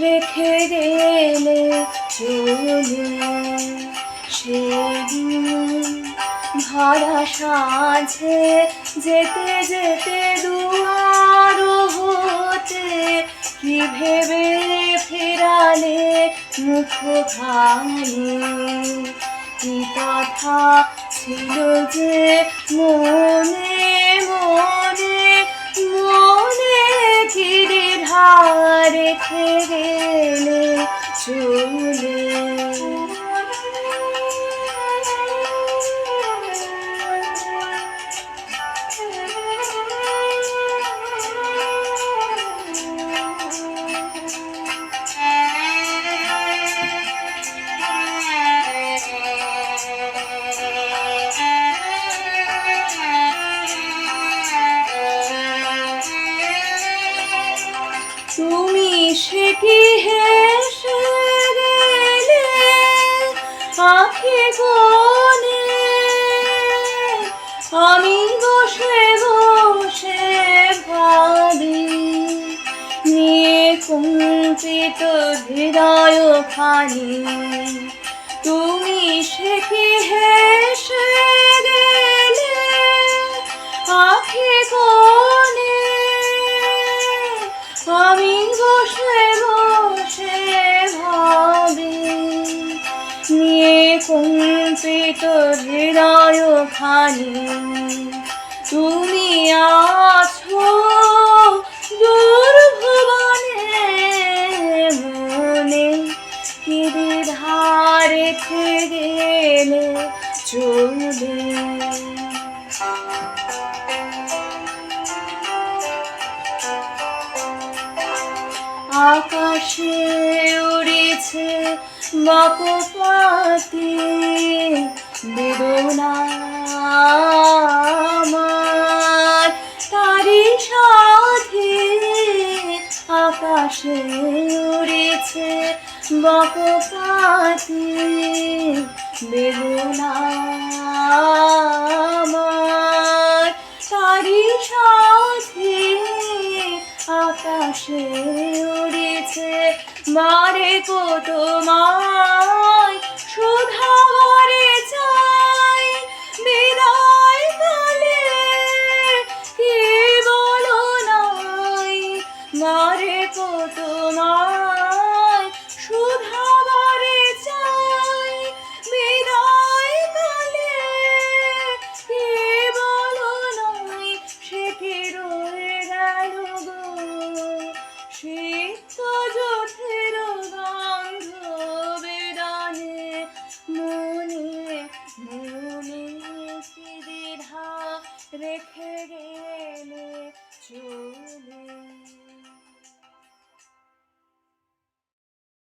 রেখে গেলে চলে সেদিন ভরা সাঁঝে যেতে যেতে দুয়ার হতে, কি ভেবে ফেরালে মুখ খানি কি কথা ছিল যে মনে তুমি সে কি হেসে গেলে? আখি আমি বসে বসে ভাবি, নিয়ে কুঞ্চিত হৃদয় খানি তুমি সে কি হেসে গেলে? খানি। তুমি আছো দূর ভুবনে মনে কি ধার রেখে গেলে চলে আকাশে উড়েছে বকপাতি আকাশে উড়েছে বকপাতি আমার। তারি সাথে আকাশে উড়েছে মারে কত মায় সুধা করে কত তোমায় সুধাবারে চাই বিদায় কালে। কে বলো নয়, সে কি রয়ে গেল গো? গন্ধ বেদানে, মনে মনে কি দ্বিধা রেখে গেলে চলে।